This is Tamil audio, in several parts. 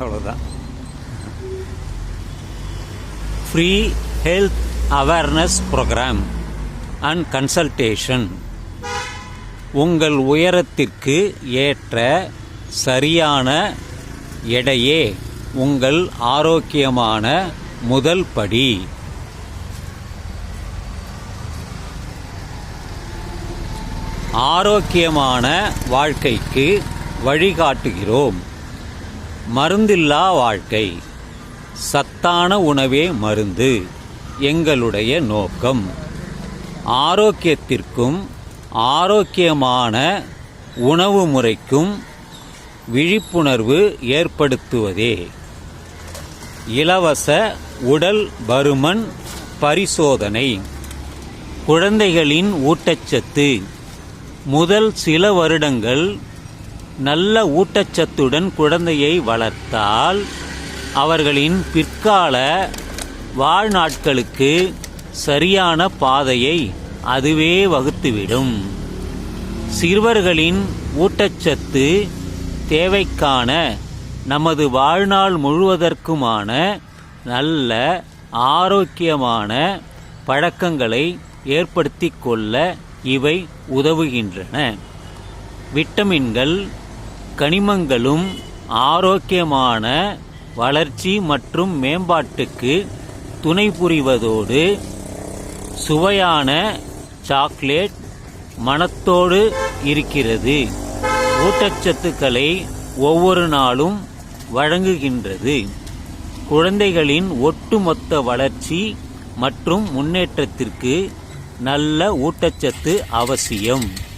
அவ்வளோதான் free health awareness programme and consultation உங்கள் உயரத்திற்கு ஏற்ற சரியான எடையே உங்கள் ஆரோக்கியமான முதல் படி. ஆரோக்கியமான வாழ்க்கைக்கு வழிகாட்டுகிறோம். மருந்தில்லா வாழ்க்கை. சத்தான உணவே மருந்து. எங்களுடைய நோக்கம். ஆரோக்கியத்திற்கும் ஆரோக்கியமான உணவு முறைக்கும் விழிப்புணர்வு ஏற்படுத்துவதே. இலவச உடல் பருமன் பரிசோதனை. குழந்தைகளின் ஊட்டச்சத்து. முதல் சில வருடங்கள் நல்ல ஊட்டச்சத்துடன் குழந்தையை வளர்த்தால் அவர்களின் பிற்கால வாழ்நாட்களுக்கு சரியான பாதையை அதுவே வகுத்துவிடும். சிறுவர்களின் ஊட்டச்சத்து தேவைக்கான நமது வாழ்நாள் முழுவதற்குமான நல்ல ஆரோக்கியமான பழக்கங்களை ஏற்படுத்திக் கொள்ள இவை உதவுகின்றன. விட்டமின்கள் கனிமங்களும் ஆரோக்கியமான வளர்ச்சி மற்றும் மேம்பாட்டுக்கு துணை புரிவதோடு சுவையான சாக்லேட் மனத்தோடு இருக்கிறது. ஊட்டச்சத்துக்களை ஒவ்வொரு நாளும் வழங்குகின்றது. குழந்தைகளின் ஒட்டுமொத்த வளர்ச்சி மற்றும் முன்னேற்றத்திற்கு நல்ல ஊட்டச்சத்து அவசியம்.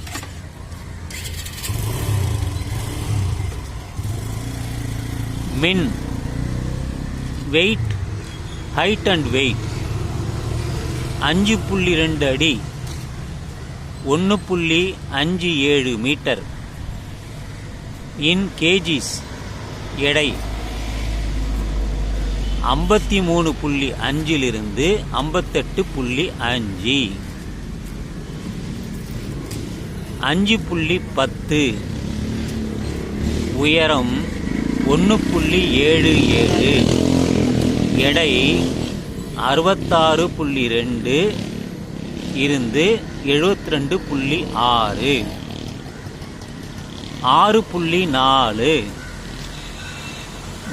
மின் வெயிட் ஹைட் அண்ட் வெயிட் அஞ்சு புள்ளி ரெண்டு அடி. ஒன்று புள்ளி அஞ்சு ஏழு மீட்டர். இன் கேஜிஸ் எடை. ஐம்பத்தி மூணு புள்ளி அஞ்சிலிருந்து ஐம்பத்தெட்டு புள்ளி அஞ்சு. அஞ்சு புள்ளி பத்து. உயரம் ஒன்று புள்ளி ஏழு ஏழு. எடை அறுபத்தாறு புள்ளி ரெண்டு இருந்து எழுபத்தி ரெண்டு புள்ளி ஆறு. ஆறு புள்ளி நாலு.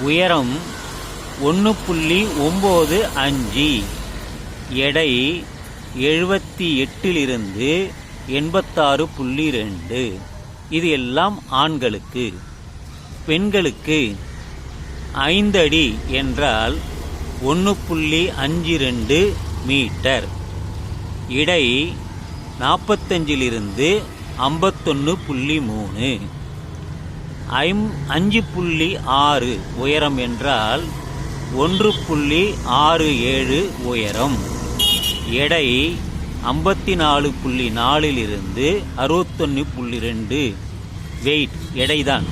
உயரம் ஒன்று புள்ளி ஒம்பது அஞ்சு. எடை எழுபத்தி எட்டிலிருந்து எண்பத்தாறு புள்ளி ரெண்டு. இது எல்லாம் ஆண்களுக்கு. பெண்களுக்கு ஐந்தடி என்றால் ஒன்று புள்ளி அஞ்சு ரெண்டு மீட்டர். இடை நாற்பத்தஞ்சிலிருந்து ஐம்பத்தொன்று புள்ளி மூணு. ஐம் அஞ்சு புள்ளி ஆறு உயரம் என்றால் ஒன்று புள்ளி ஆறு ஏழு உயரம். எடை ஐம்பத்தி நாலு புள்ளி நாலிலிருந்து அறுபத்தொன்று புள்ளி ரெண்டு. வெயிட் எடைதான்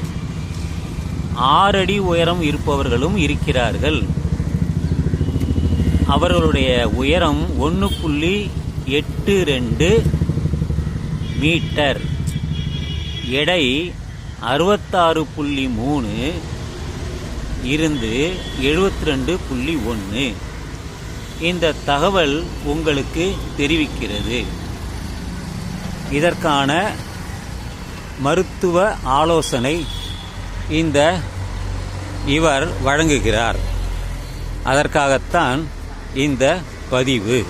ஆறடி உயரம் இருப்பவர்களும் இருக்கிறார்கள். அவர்களுடைய உயரம் ஒன்று புள்ளி எட்டு ரெண்டு மீட்டர். எடை அறுபத்தாறு புள்ளி மூணு இருந்து எழுபத்தி ரெண்டு புள்ளி ஒன்று இந்த தகவல் உங்களுக்கு தெரிவிக்கிறது. இதற்கான மருத்துவ ஆலோசனை இந்த இவர் வழங்குகிறார். அதற்காகத்தான் இந்த பதிவு.